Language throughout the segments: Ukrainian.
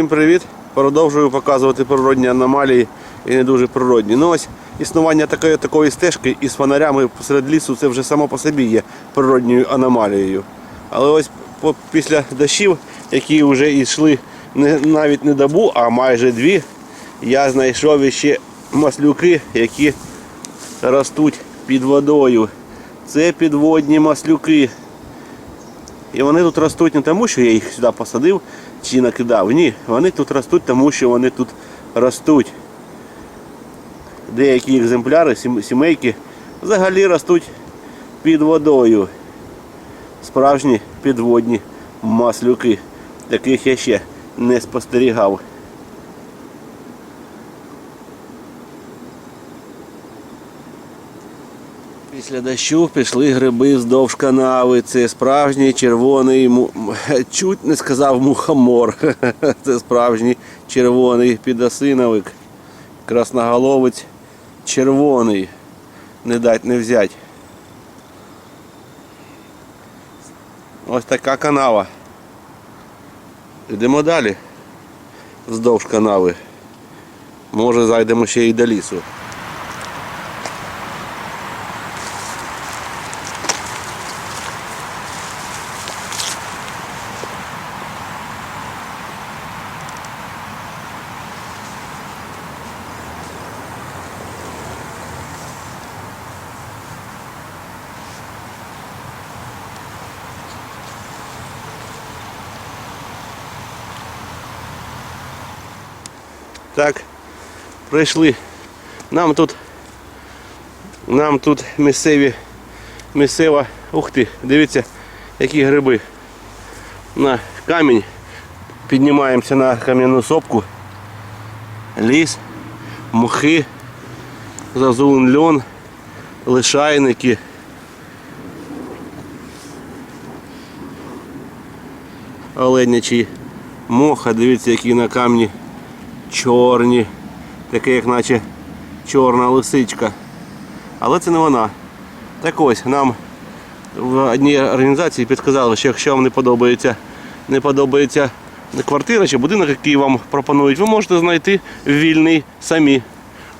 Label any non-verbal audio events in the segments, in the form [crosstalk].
Всім привіт! Продовжую показувати природні аномалії і не дуже природні. Ну ось існування такої такої стежки із фонарями посеред лісу це вже само по собі є природньою аномалією. Але ось після дощів, які вже йшли не, навіть не добу, а майже дві, я знайшов ще маслюки, які ростуть під водою. Це підводні маслюки. І вони тут ростуть не тому, що я їх сюди посадив чи накидав. Ні, вони тут ростуть, тому що вони тут ростуть. Деякі екземпляри, сімейки, взагалі ростуть під водою. Справжні підводні маслюки. Таких я ще не спостерігав. Після дощу пішли гриби вздовж канави. Це справжній червоний [laughs] чуть не сказав мухомор. [laughs] Це справжній червоний підосиновик. Красноголовець червоний. Не дать не взять. Ось така канава. Йдемо далі. Вздовж канави. Може зайдемо ще й до лісу. Так, прийшли. Нам тут нам тут місцеві місцева. Ух ти, дивіться, які гриби. На камінь. Піднімаємося на кам'яну сопку. Ліс, мухи, зазулин льон, лишайники. Оленячий моха, дивіться, які на камні чорні, таке як наче чорна лисичка. Але це не вона. Так ось нам в одній організації підказали, що якщо вам не подобається, не подобається квартира чи будинок, який вам пропонують, ви можете знайти вільний самі.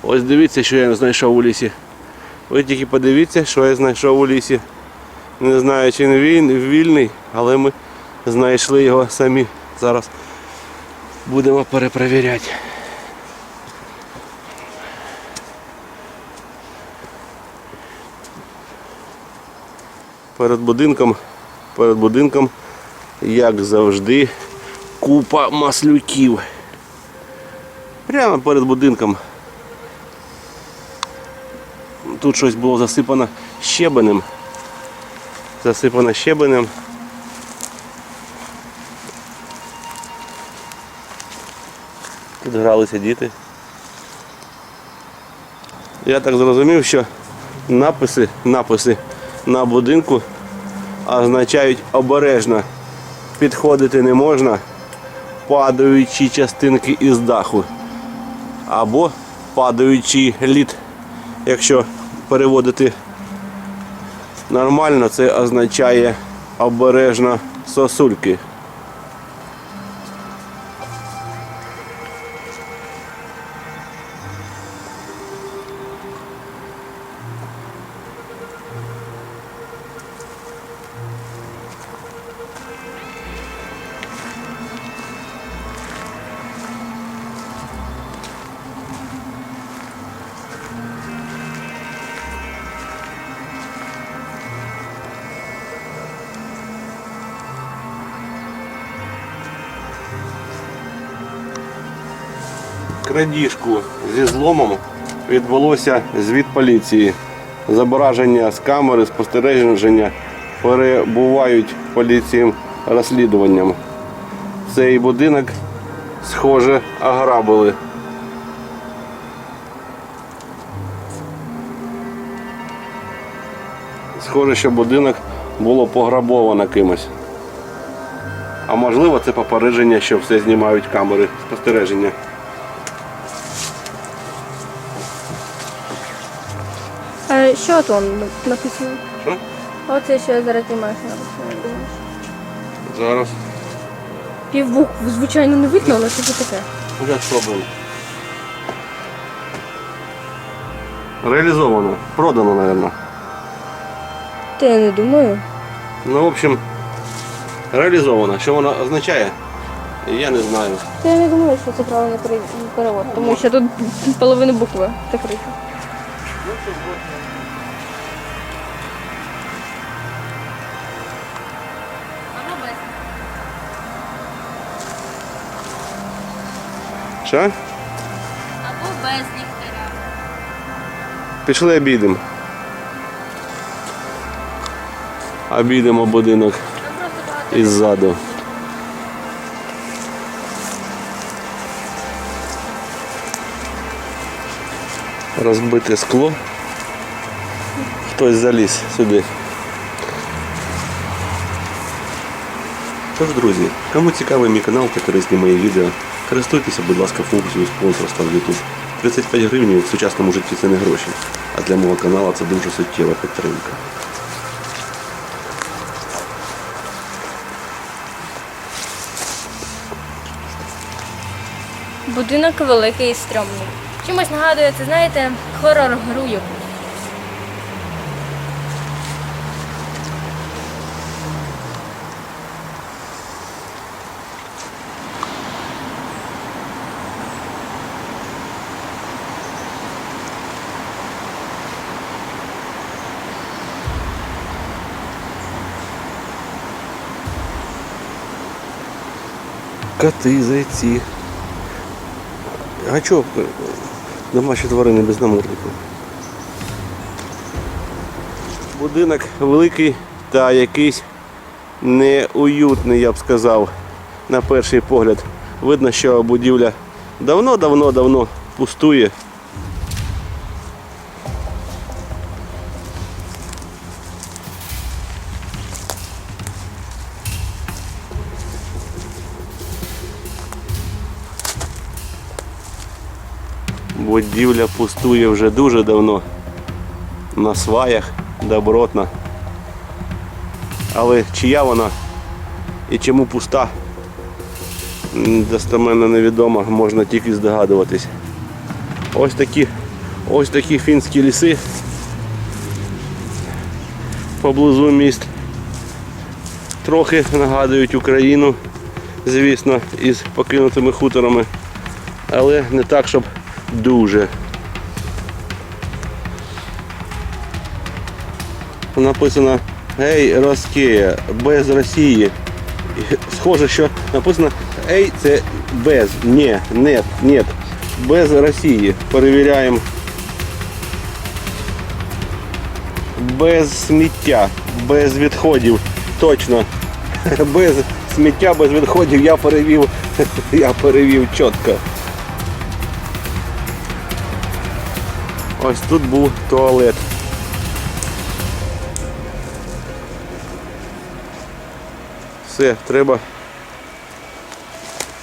Ось дивіться, що я знайшов у лісі. Ви тільки подивіться, що я знайшов у лісі. Не знаю, чи він вільний, але ми знайшли його самі. Зараз будемо перепровіряти. Перед будинком, перед будинком, як завжди, купа маслюків. Прямо перед будинком. Тут щось було засипано щебенем. Засипано щебенем. Тут гралися діти. Я так зрозумів, що написи, написи на будинку означають обережно. Підходити не можна, падаючі частинки із даху. Або падаючий лід. Якщо переводити нормально, це означає обережно сосульки. Крадіжку зі зломом відбулося звіт поліції. Зображення з камери спостереження перебувають поліцією розслідуванням. Цей будинок, схоже, ограбили. Схоже, що будинок було пограбовано кимось. А можливо, це попередження, що все знімають камери спостереження. А що там написано? Що? Оце що я зараз знімаю? Зараз. Півбукв, звичайно, не видно, але що це таке? Вже спробуємо. Реалізовано. Продано, мабуть. Та я не думаю. Ну, в общем, реалізовано. Що воно означає? Я не знаю. Та я не думаю, що це правильний перевод, тому що тут половина букви закрита. Що? Або без ліхтаря. Пішли обідемо. Обідемо будинок іззаду. Розбите скло. Хтось заліз сюди. Тож, друзі, кому цікавий мій канал та корисні мої відео, користуйтеся, будь ласка, функцією спонсорства в YouTube. 35 гривень в сучасному житті це не гроші, а для мого каналу це дуже суттєва підтримка. Будинок великий і стрьомний. Чимось нагадує, це знаєте, хорор гру якусь. Коти, зайці. А чого домашні тварини без наморднику? Будинок великий та якийсь неуютний, я б сказав, на перший погляд. Видно, що будівля давно-давно-давно пустує. Будівля пустує вже дуже давно. На сваях, добротна. Але чия вона і чому пуста, достеменно невідомо, можна тільки здогадуватись. Ось такі, ось такі фінські ліси поблизу міст. Трохи нагадують Україну, звісно, із покинутими хуторами, але не так, щоб дуже. Написано Гей, Роскея, без Росії. Схоже, що написано Ей, це без, ні, нет, нет, без Росії. Перевіряємо. Без сміття, без відходів. Точно. Без сміття, без відходів я перевів, я перевів чітко. Ось тут був туалет. Все, треба.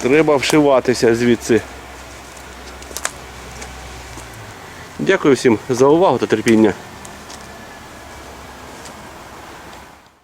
Треба вшиватися звідси. Дякую всім за увагу та терпіння.